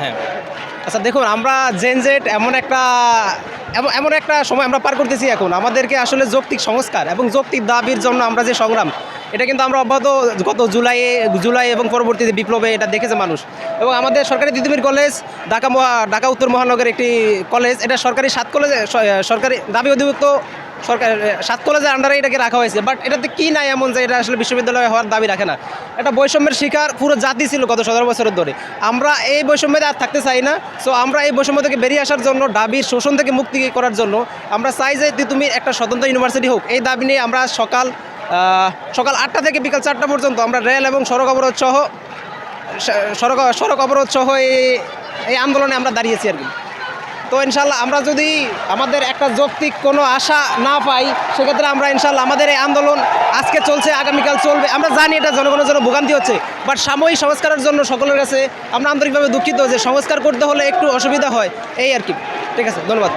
হ্যাঁ। আচ্ছা দেখুন, আমরা জেনজেট এমন একটা এমন একটা সময় আমরা পার করতেছি এখন। আমাদেরকে আসলে যৌক্তিক সংস্কার এবং যৌক্তিক দাবির জন্য আমরা যে সংগ্রাম, এটা কিন্তু আমরা অব্যাহত গত জুলাইয়ে, জুলাই এবং পরবর্তীতে বিপ্লবে এটা দেখেছে মানুষ। এবং আমাদের সরকারি দিদিমির কলেজ, ঢাকা ঢাকা উত্তর মহানগরের একটি কলেজ, এটা সরকারি সাত কলেজে সরকারি দাবি অধিভুক্ত সরকার সাত কলেজের আন্ডারে এটাকে রাখা হয়েছে। বাট এটাতে কি নাই এমন যে এটা আসলে বিশ্ববিদ্যালয় হওয়ার দাবি রাখে না। এটা বৈষম্যের শিকার পুরো জাতি ছিল গত সতেরো বছরের ধরে। আমরা এই বৈষম্যে আর থাকতে চাই না। সো আমরা এই বৈষম্য থেকে বেরিয়ে আসার জন্য, দাবির শোষণ থেকে মুক্তি করার জন্য আমরা চাই যে তুমি একটা স্বতন্ত্র ইউনিভার্সিটি হোক, এই দাবি নিয়ে আমরা সকাল সকাল আটটা থেকে বিকাল চারটা পর্যন্ত আমরা রেল এবং সড়ক অবরোধ সহ সড়ক সড়ক অবরোধ সহ এই এই আন্দোলনে আমরা দাঁড়িয়েছি আর কি। তো ইনশাল্লাহ আমরা যদি আমাদের একটা যৌক্তিক কোনো আশা না পাই, সেক্ষেত্রে আমরা ইনশাল্লাহ আমাদের এই আন্দোলন আজকে চলছে, আগামীকাল চলবে। আমরা জানি এটা জনগণের জন্য ভোগান্তি হচ্ছে বাট সাময়িক সংস্কারের জন্য সকলের কাছে আমরা আন্তরিকভাবে দুঃখিত যে সংস্কার করতে হলে একটু অসুবিধা হয়, এই আর কি। ঠিক আছে, ধন্যবাদ।